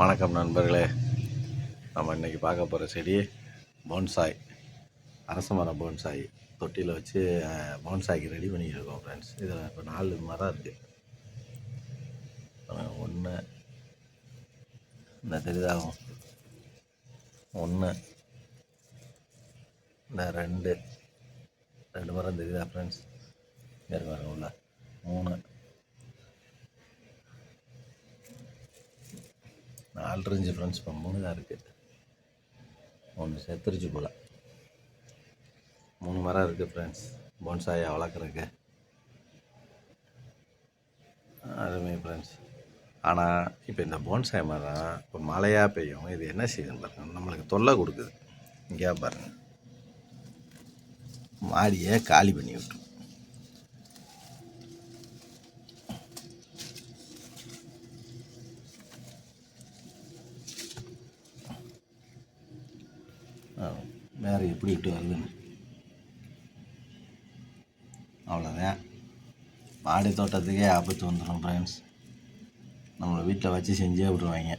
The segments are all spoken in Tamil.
வணக்கம் நண்பர்களே. நம்ம இன்றைக்கி பார்க்க போகிற செடி போன்சாய் அரச மரம் போன்சாய் தொட்டியில் வச்சு போன்சாய்க்கு ரெடி பண்ணிக்கிருக்கோம் ஃப்ரெண்ட்ஸ் இதில் இப்போ நாலு மரம் இருக்குது ஒன்று இந்த தெரியுதாகும் ஒன்று இந்த ரெண்டு. ரெண்டு மரம் தெரியுதா ஃப்ரெண்ட்ஸ் இங்கே உள்ள. மூணு. நாலு இருந்துச்சு ஃப்ரெண்ட்ஸ் இப்போ மூணு தான் இருக்குது ஒன்று செத்துருச்சு போல். மூணு மரம் இருக்குது ஃப்ரெண்ட்ஸ் போன்சாயை வளர்க்குறதுக்கு. அருமை ஃப்ரெண்ட்ஸ் ஆனால் இப்போ இந்த போன்சாய் மரம் இப்போ மழையாக பெய்யும் இது என்ன சீசன் பாருங்க. நம்மளுக்கு தொல்லை கொடுக்குது. இங்கே பாருங்கள் மாடியை காலி பண்ணி விட்டுரும். வேறு எப்படி விட்டு வருதுன்னு. அவ்வளோதான் மாடி தோட்டத்துக்கே ஆபத்து வந்துடும் ஃப்ரெண்ட்ஸ் நம்மளை வீட்டில் வச்சு செஞ்சே விடுவாங்க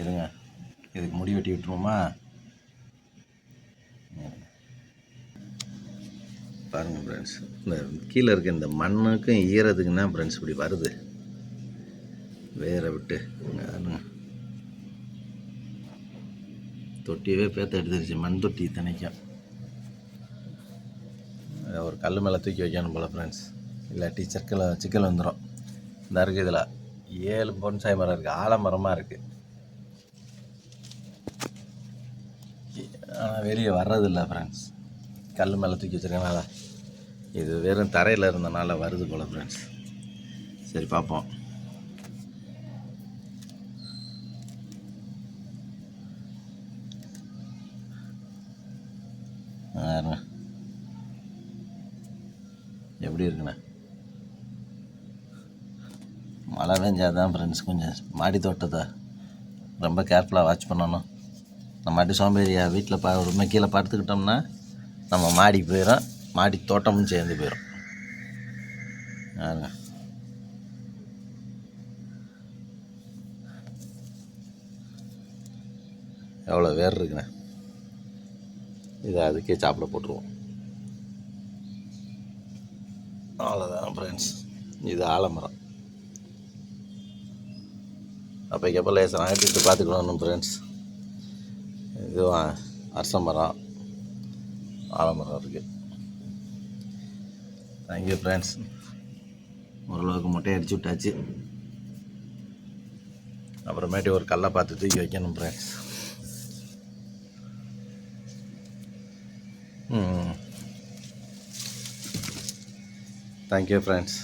இருங்க. இதுக்கு முடி வெட்டி விட்டுருவோமா? பாருங்க ஃப்ரெண்ட்ஸ் இந்த கீழே இருக்க இந்த மண்ணுக்கும் ஈரத்துக்கும் தான் ஃப்ரெண்ட்ஸ் இப்படி வருது. வேற விட்டு. தொட்டியவே பேத்த எடுத்துருச்சு மண் தொட்டி தினைக்கும் அதை ஒரு கல் மேலே தூக்கி வைக்கணும் போல் ஃப்ரெண்ட்ஸ் இல்லாட்டி சிக்கல் சிக்கல் வந்துடும் இந்த இருக்குது இதில் ஏழு பொன்சாய் மரம் இருக்குது ஆலமரமாக இருக்குது ஆனால் வெளியே வர்றதில்ல ஃப்ரெண்ட்ஸ் கல் மேலே தூக்கி வச்சிருக்கனால இது வெறும் தரையில் இருந்தனால வருது போல் ஃப்ரெண்ட்ஸ் சரி பார்ப்போம். எப்படி இருக்குண்ணே மழை பெஞ்சாதான் தான் ஃப்ரெண்ட்ஸ் கொஞ்சம் மாடி தோட்டத்தை ரொம்ப கேர்ஃபுல்லாக வாட்ச் பண்ணணும். நம்ம மாட்டி சோம்பேறியா வீட்டில் பா ரொம்ப கீழே படுத்துக்கிட்டோம்னா நம்ம மாடி போயிடும் மாடி தோட்டமும் சேர்ந்து போயிடும் பாருங்க எவ்வளோ வேர் இருக்குண்ணே இதை அதுக்கே சாப்பிட போட்டுருவோம். அவ்வளோதான் ஃப்ரெண்ட்ஸ் இது ஆலமரம். அப்போக்கப்போ லேசம் ஆகிட்டு பார்த்துக்கணும் ஃப்ரெண்ட்ஸ் இது அரச மரம். ஆலமரம் இருக்குது தேங்க்யூ ஃப்ரெண்ட்ஸ் ஓரளவுக்கு மொட்டையை அடிச்சு விட்டாச்சு. அப்புறமேட்டு ஒரு கல்லை பார்த்து தூக்கி வைக்கணும் ஃப்ரெண்ட்ஸ் ம். Thank you friends